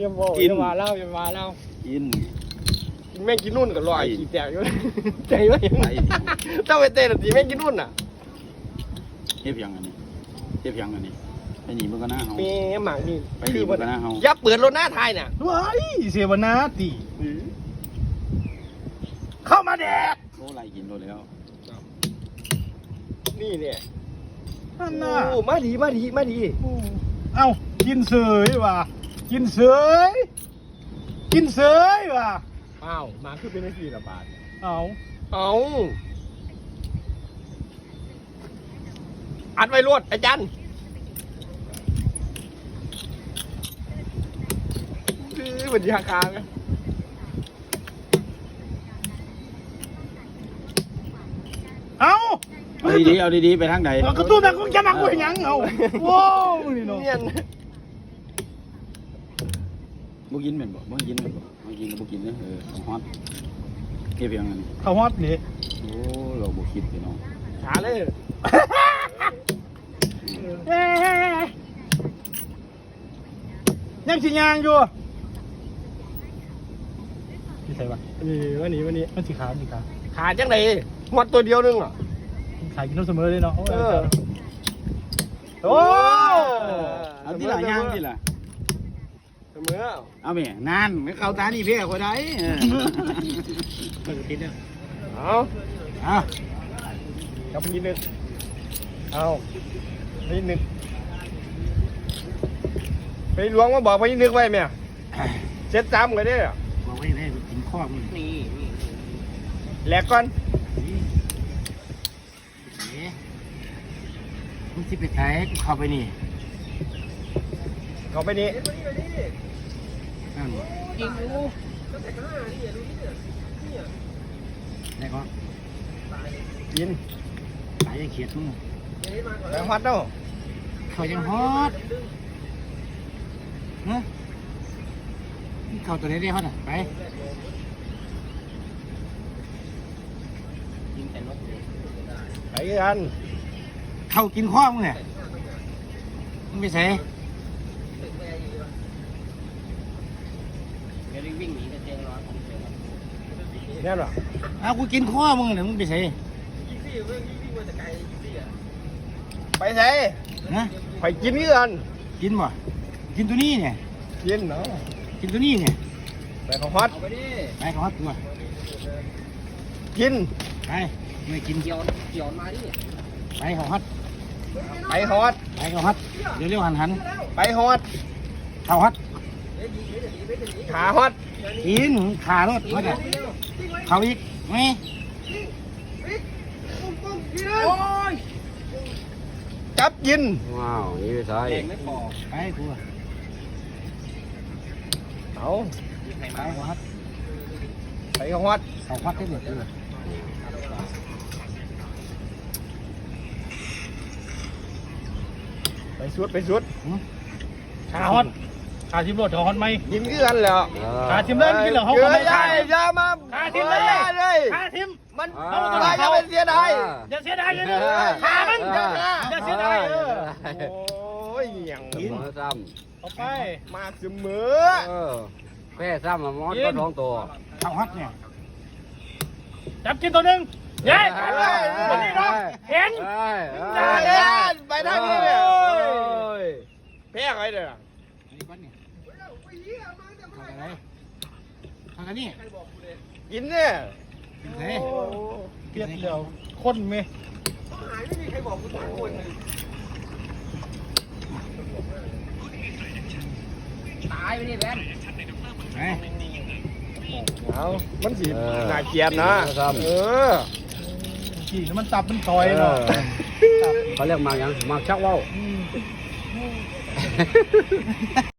อย่าบอกกินอย่ามาเล่าอย่ามาเล่ากิน แม่งกินนุ่นก็ลอยไปขี้แตกอยู่ใจไว้ยังไปต้องไปเต้นตีแม่งกินนุ่นอะเทียบยังอันนี้เทียบยังอันนี้ไอ้นี่มันก็น่าเฮา แม่หมากนี่ไปดีคือมันก็น่าเฮา อย่าเปิดรถหน้าไทยน่ะว้ายเสวนาตีเข้ามาแดกโอ้ไล่กินโดนแล้วนี่เนี่ยนั่นน่ะโอ้มาดีมาดีมาดี เอ้ากินเสยว่ะ กินเสยกินเสยว่ะอ้าวหมาคือเป็นสี่ละบาท เอ้าเอาอัดไว้รวดอาจารย์คือเป็นยาคางอะเอ้าเอาดีๆเอาดีๆไปทางไหน เอากระตุ้นแบบกูจะมากูเห็นยังเอ้าว้าวนี่เนาะ เนียน บ่กินเป็นบ่บ่กินเป็นบ่บ่กินก็บ่กินเด้อเออของฮอตเทียบยังอันนี้เขาฮอตนี่โอ้เราบ่คิดพี่น้องขาเลยเอ้ยยังสิยางอยู่พี่ใส่ปะนี่วันนี้วันนี้มันสีขาวสีขาวขาจังไหนหมดตัวเดียวนึงอะขายกินน้ำเสมอเลยเนาะเออโอ้เอาที่หลายย่างที่ล่ะ เสมอเอาแม่นานไม่เข้าตานี่เพ่ก็ได้เออมันจะติดเนี่ยเอาเอากลับไปนิดนึงเอานิดนึงไปหลวงมาบอกไปนิดนึงไว้แม่เช็ดซ้ำกันเด้อบอกไว้ได้กินข้อมึงนี่แหลกก่อนมึงสิไปใช้กูเข้าไปนี่เข้าไปนี่นั่นบ่ กินอยู่ได้ก็กินสายยังเขียดมึงแบงฮอตเนาะเขายังฮอตเนอะนี่เขาตัวไหนได้ฮอตอะไปไปกัน เขากินข้อมึงเนี่ยมึงไปใส่ เนี่ยหรอเอากูกินข้อมึงเนี่ยมึงไปใส่ไปใส่นะไปกินกันกินบ่กินตัวนี้เนี่ยกินเนาะกินตัวนี้เนี่ยไปของฮอตไปเขาฮอตตัวกินไปไม่กินเกี่ยวเกี่ยวมาดิไปเขาฮอตไปฮอตไปเขาฮอตเร็วๆหันหันไปฮอตๆเขาฮอต ขาฮอตกินขารถฮอตอะเขาอีกไหมจับกิน ว้าว นี่ไปใส่ไปกูเอาไปเขาฮอตไปของฮอตเขาฮอตได้หมดเลยไปสุดไปสุดขาฮอต ขาทิมรถเขาฮอตไหมกินกันแล้วขาทิมเล่นกินเหรอเขาเกลืก็อไม่ใหญ่ขาอยามาขาทิมเลยอย่าเลยขาทิมมันเอามาอะไรเอาจะเป็นเสียดายอย่าเสียดายเลยขามันอย่าอย่าเสียดายเออโอ้ยอย่างกินซ้เอาไปมาเสมอำเออแพ้ซ้ำอะมอสก็ท้องตัวเขาฮอตเนี่ยจับกินตัวหนึ่งเย้ไปเลยตัวนี้เนาะเห็นเอ้ยได้เล่นไปทางนี้เลยโอ้ยแพ้ใครเด้อ นี่ก้อนเนี่ยทำอะไร ทำอะไรนี่กินเนี่ยเฮ้ยเพียดเดียวคนไหมตายไปนี่แบนไปเอามันสีน่าเกลียดนะเออขี่แล้วมันตับมันต่อยเนาะเขาเรียกหมากหยังหมากชักว่าวอืม